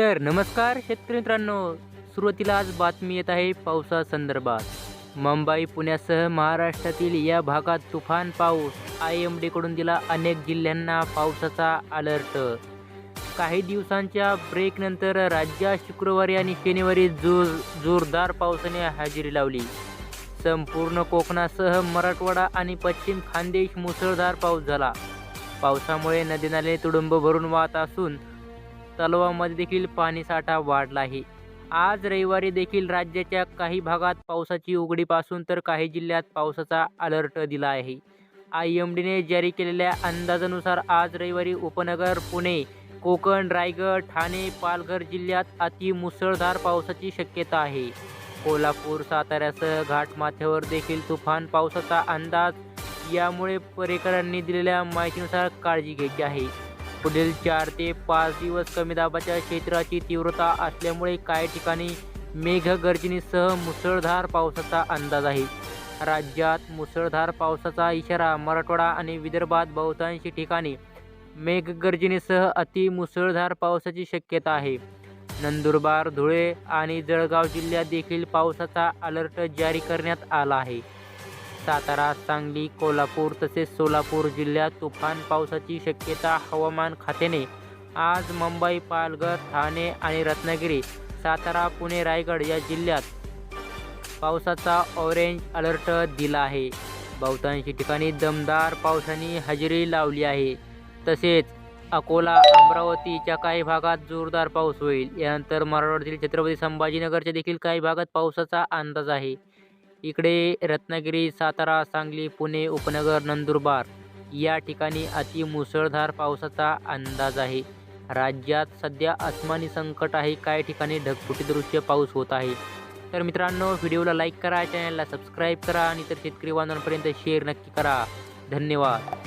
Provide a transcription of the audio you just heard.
तर नमस्कार शेतकरी मित्रांनो. सुरुवातीला आज बातमी येत आहे पावसासंदर्भात मुंबई पुण्यासह महाराष्ट्रातील या भागात तुफान पाऊस. आय एम डीकडून दिला अनेक जिल्ह्यांना पावसाचा अलर्ट. काही दिवसांच्या ब्रेकनंतर राज्यात शुक्रवारी आणि शनिवारी जोर जोरदार पावसाने हजेरी लावली. संपूर्ण कोकणासह मराठवाडा आणि पश्चिम खानदेश मुसळधार पाऊस झाला. पावसामुळे नदी नाले तुडुंब भरून वाहत असून तलावामध्ये देखील पाणीसाठा वाढला आहे. आज रविवारी देखील राज्याच्या काही भागात पावसाची उघडीपासून तर काही जिल्ह्यात पावसाचा अलर्ट दिला आहे. आय एम डीने जारी केलेल्या अंदाजानुसार आज रविवारी उपनगर पुणे कोकण रायगड ठाणे पालघर जिल्ह्यात अति मुसळधार पावसाची शक्यता आहे. कोल्हापूर साताऱ्यासह घाटमाथ्यावर देखील तुफान पावसाचा अंदाज यामुळे पर्यटकांनी दिलेल्या माहितीनुसार काळजी घ्यायची आहे. पुढील चार ते पाच दिवस कमी दाबाच्या क्षेत्राची तीव्रता असल्यामुळे काही ठिकाणी मेघगर्जनेसह मुसळधार पावसाचा अंदाज आहे. राज्यात मुसळधार पावसाचा इशारा मराठवाडा आणि विदर्भात बहुतांश ठिकाणी मेघगर्जनेसह अति मुसळधार पावसाची शक्यता आहे. नंदुरबार धुळे आणि जळगाव जिल्ह्यात देखील पावसाचा अलर्ट जारी करण्यात आला आहे. सातारा सांगली कोल्हापूर तसेच सोलापूर जिल्ह्यात तुफान पावसाची शक्यता हवामान खात्याने. आज मुंबई पालघर ठाणे आणि रत्नागिरी सातारा पुणे रायगड या जिल्ह्यात पावसाचा ऑरेंज अलर्ट दिला आहे. बहुतांशी ठिकाणी दमदार पावसाने हजेरी लावली आहे. तसेच अकोला अमरावतीच्या काही भागात जोरदार पाऊस होईल. यानंतर मराठवाड्यातील छत्रपती संभाजीनगरच्या देखील काही भागात पावसाचा अंदाज आहे. इकडे रत्नागिरी सातारा सांगली पुणे उपनगर नंदुरबार या ठिकाणी अति मुसळधार पावसाचा अंदाज आहे. राज्यात सध्या आसमानी संकट आहे काही ठिकाणी ढगफुटी दृश्य पाऊस होत आहे. तर मित्रांनो व्हिडिओला लाईक करा चॅनलला सबस्क्राईब करा आणि तर शेतकरी बांधवांपर्यंत शेअर नक्की करा. धन्यवाद.